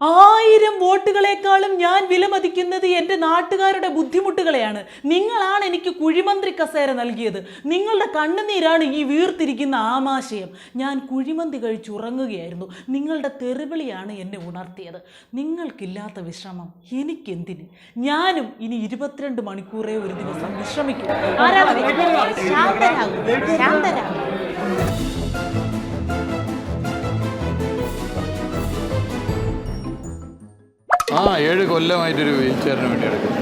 ആയിരം വോട്ടുകളെക്കാളും ഞാൻ വിലമതിക്കുന്നത് എന്റെ നാട്ടുകാരുടെ ബുദ്ധിമുട്ടുകളെയാണ്. നിങ്ങളാണ് എനിക്ക് കുഴിമന്ത്രി കസേര നൽകിയത്. നിങ്ങളുടെ കണ്ണുനീരാണ് ഈ വീർത്തിരിക്കുന്ന ആമാശയം. ഞാൻ കുഴിമന്തി കഴിച്ചുറങ്ങുകയായിരുന്നു നിങ്ങളുടെ തെറിവിളിയാണ് എന്നെ ഉണർത്തിയത്. നിങ്ങൾക്കില്ലാത്ത വിശ്രമം. എനിക്കെന്തിന്? ഞാനും ഇനി ഇരുപത്തിരണ്ട് മണിക്കൂറേ ഒരു ദിവസം വിശ്രമിക്കും. ശാന്തരാകും. ശാന്തരാകും. ഏഴ് കൊല്ലമായിട്ടൊരു വീൽ ചെയറിന് വേണ്ടി എടുക്കും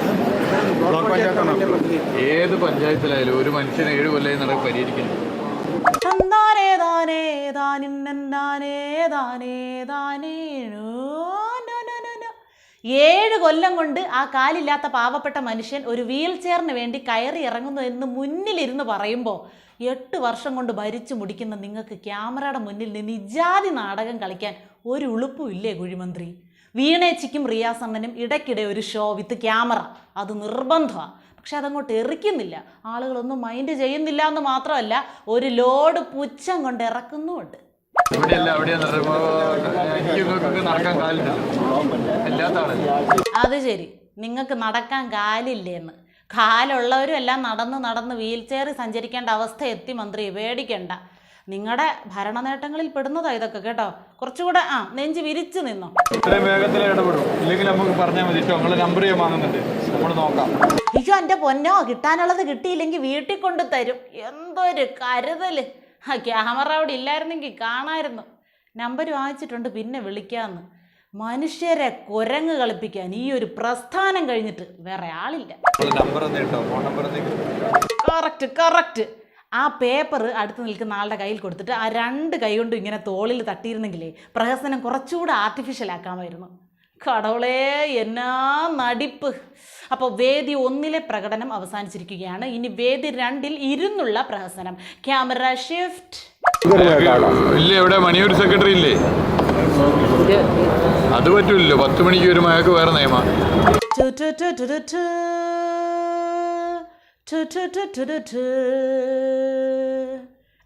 ഏത് പഞ്ചായത്തിലായാലും ഒരു മനുഷ്യനെ ഏഴ് കൊല്ലമായി നടക്ക് പരിഹരിക്കുന്നു. ഏഴ് കൊല്ലം കൊണ്ട് ആ കാലില്ലാത്ത പാവപ്പെട്ട മനുഷ്യൻ ഒരു വീൽ ചെയറിന് വേണ്ടി കയറി ഇറങ്ങുന്നു എന്ന് മുന്നിലിരുന്ന് പറയുമ്പോൾ എട്ട് വർഷം കൊണ്ട് ഭരിച്ചു മുടിക്കുന്ന നിങ്ങൾക്ക് ക്യാമറയുടെ മുന്നിൽ നിന്ന് ഇജാതി നാടകം കളിക്കാൻ ഒരു ഉളുപ്പുമില്ലേ കുഴിമന്ത്രി? വീണേച്ചിക്കും റിയാസണ്ണനും ഇടയ്ക്കിടെ ഒരു ഷോ വിത്ത് ക്യാമറ അത് നിർബന്ധമാണ് പക്ഷെ അതങ്ങോട്ട് എറിക്കുന്നില്ല. ആളുകളൊന്നും മൈൻഡ് ചെയ്യുന്നില്ല എന്ന് മാത്രമല്ല ഒരു ലോഡ് പുച്ഛം കൊണ്ട് ഇറക്കുന്നുമുണ്ട്. അത് ശരി. നിങ്ങൾക്ക് നടക്കാൻ കാലില്ലേന്ന്. കാലുള്ളവരും എല്ലാം നടന്ന് നടന്ന് വീൽ ചെയറിൽ സഞ്ചരിക്കേണ്ട അവസ്ഥ എത്തി മന്ത്രി. പേടിക്കണ്ട. നിങ്ങളുടെ ഭരണ നേട്ടങ്ങളിൽ പെടുന്നതാ ഇതൊക്കെ കേട്ടോ. കുറച്ചുകൂടെ ആ നെഞ്ച് വിരിച്ചു നിന്നോ. ഇത്രയും വേഗത്തിൽ ഇടപെടും. ഇല്ലെങ്കിൽ നമുക്ക് പറഞ്ഞാൽ മതി കേട്ടോ നിങ്ങൾ നമ്പർ ചെയ്യാൻ വാങ്ങുന്നുണ്ട്. നമ്മൾ നോക്കാം. അയ്യോ എന്റെ പൊന്നോ കിട്ടാനുള്ളത് കിട്ടിയില്ലെങ്കിൽ വീട്ടിൽ കൊണ്ട് തരും. എന്തൊരു കരുതൽ. ആ ക്യാമറ അവിടെ ഇല്ലായിരുന്നെങ്കിൽ കാണായിരുന്നു. നമ്പർ വാങ്ങിച്ചിട്ടുണ്ട് പിന്നെ വിളിക്കാമെന്ന് മനുഷ്യരെ കുരങ്ങ് കളിപ്പിക്കാൻ ഈ ഒരു പ്രസ്ഥാനം കഴിഞ്ഞിട്ട് വേറെ ആളില്ല. Correct correct. ആ പേപ്പർ അടുത്ത് നിൽക്കുന്ന ആളുടെ കയ്യിൽ കൊടുത്തിട്ട് ആ രണ്ട് കൈ കൊണ്ടും ഇങ്ങനെ തോളിൽ തട്ടിയിരുന്നെങ്കിലേ പ്രഹസനം കുറച്ചുകൂടെ ആർട്ടിഫിഷ്യൽ ആക്കാമായിരുന്നു. കടവളേ എന്നാ നടിപ്പ്. അപ്പോൾ വേദി ഒന്നിലെ പ്രകടനം അവസാനിച്ചിരിക്കുകയാണ്. ഇനി വേദി രണ്ടിൽ ഇരുന്നുള്ള പ്രഹസനം. ക്യാമറ ഷിഫ്റ്റ് ഇല്ലേ ഇവിടെ മണിയൂർ സെക്രട്ടറി ഇല്ലേ? അത് പറ്റൂല്ലോ പത്ത് മണിക്ക് വരുമ്പോൾ അയാൾക്ക് വേറെ നിയമ.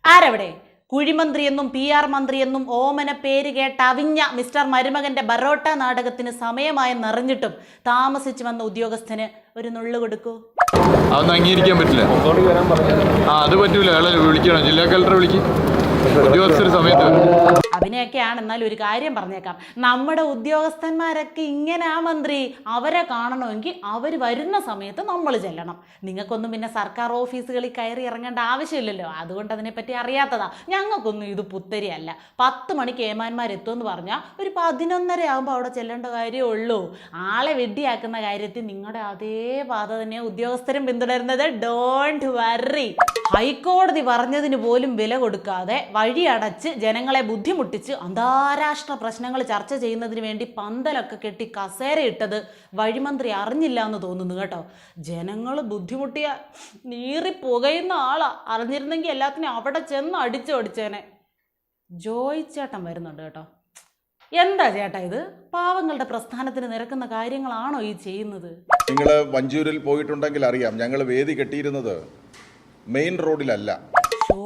ആരവിടെ? കുഴിമന്ത്രിയെന്നും പി ആർ മന്ത്രിയെന്നും ഓമന പേര് കേട്ട അവിഞ്ഞ മിസ്റ്റർ മരുമകന്റെ ബറോട്ട നാടകത്തിന് സമയമായെന്നറിഞ്ഞിട്ടും താമസിച്ചു വന്ന ഉദ്യോഗസ്ഥന് ഒരു നുള്ളു കൊടുക്കൂ. അതൊന്നും അംഗീകരിക്കാൻ പറ്റില്ല. ആ അത് പറ്റൂല. അയാളെ വിളിക്കണം. ജില്ലാ കളക്ടറെ വിളിക്കും. ഉദ്യോഗസ്ഥർ സമയത്ത് വരും. അഭിനയൊക്കെയാണ് എന്നാലും ഒരു കാര്യം പറഞ്ഞേക്കാം. നമ്മുടെ ഉദ്യോഗസ്ഥന്മാരൊക്കെ ആ മന്ത്രി അവരെ കാണണമെങ്കിൽ അവർ വരുന്ന സമയത്ത് നമ്മൾ ചെല്ലണം. നിങ്ങൾക്കൊന്നും പിന്നെ സർക്കാർ ഓഫീസുകളിൽ കയറി ഇറങ്ങേണ്ട ആവശ്യമില്ലല്ലോ. അതുകൊണ്ട് അതിനെപ്പറ്റി അറിയാത്തതാ. ഞങ്ങൾക്കൊന്നും ഇത് പുത്തരിയല്ല. പത്ത് മണിക്ക് ഏമാന്മാരെത്തുമെന്ന് പറഞ്ഞാൽ ഒരു പതിനൊന്നര ആകുമ്പോൾ അവിടെ ചെല്ലേണ്ട കാര്യമേ ഉള്ളൂ. ആളെ വെഡിയാക്കുന്ന കാര്യത്തിൽ നിങ്ങളുടെ അതേ പാത തന്നെ ഉദ്യോഗസ്ഥരും പിന്തുടരുന്നത്. ഡോണ്ട് വറി ഹൈക്കോടതി പറഞ്ഞതിന് പോലും വില കൊടുക്കാതെ വഴി അടച്ച് ജനങ്ങളെ ബുദ്ധിമുട്ടിച്ച് അന്താരാഷ്ട്ര പ്രശ്നങ്ങൾ ചർച്ച ചെയ്യുന്നതിന് വേണ്ടി പന്തലൊക്കെ കെട്ടി കസേര കസേരയിട്ടത് വഴിമന്ത്രി അറിഞ്ഞില്ല എന്ന് തോന്നുന്നു കേട്ടോ. ജനങ്ങൾ ബുദ്ധിമുട്ടിയ നീറി പുകയുന്ന ആളാ. അറിഞ്ഞിരുന്നെങ്കിൽ എല്ലാത്തിനും അവിടെ ചെന്ന് അടിച്ചു അടിച്ചേനെ ജോയ് ചേട്ടൻ വരുന്നുണ്ട് കേട്ടോ. എന്താ ചേട്ടാ ഇത്? പാവങ്ങളുടെ പ്രസ്ഥാനത്തിന് നിരക്കുന്ന കാര്യങ്ങളാണോ ഈ ചെയ്യുന്നത്? നിങ്ങൾ വഞ്ചൂരിൽ പോയിട്ടുണ്ടെങ്കിൽ അറിയാം ഞങ്ങൾ വേദി കെട്ടിയിരുന്നത്. മെയിൻ റോഡിലല്ല ഓ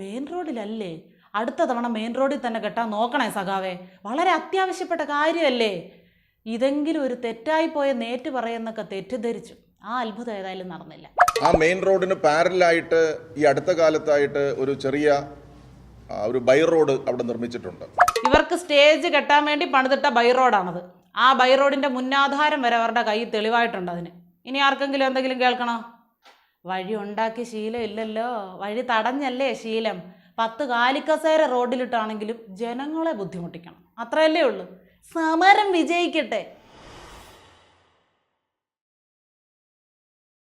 മെയിൻ റോഡിലല്ലേ അടുത്ത തവണ മെയിൻ റോഡിൽ തന്നെ കെട്ടാൻ നോക്കണേ സഖാവേ. വളരെ അത്യാവശ്യപ്പെട്ട കാര്യമല്ലേ? ഇതെങ്കിലും ഒരു തെറ്റായി പോയ നേറ്റ് പറയുന്നൊക്കെ തെറ്റിദ്ധരിച്ചു. ആ അത്ഭുതം ഏതായാലും നടന്നില്ല. ആ മെയിൻ റോഡിന് പാരലായിട്ട് ഈ അടുത്ത കാലത്തായിട്ട് ഒരു ചെറിയ ആ, ഒരു ബൈ റോഡ് അവിടെ നിർമ്മിച്ചിട്ടുണ്ട്. ഇവർക്ക് സ്റ്റേജ് കെട്ടാൻ വേണ്ടി പണിതിട്ട ബൈ റോഡാണത് ആ ബൈ റോഡിന്റെ മുന്നാധാരം വരെ അവരുടെ കയ്യിൽ തെളിവായിട്ടുണ്ട് അതിന്. ഇനി ആർക്കെങ്കിലും എന്തെങ്കിലും കേൾക്കണോ? വഴി ഉണ്ടാക്കിയ ശീലം ഇല്ലല്ലോ. വഴി തടഞ്ഞല്ലേ ശീലം. പത്ത് കാലിക്കസേര റോഡിലിട്ടാണെങ്കിലും ജനങ്ങളെ ബുദ്ധിമുട്ടിക്കണം. അത്രയല്ലേ ഉള്ളൂ. സമരം വിജയിക്കട്ടെ.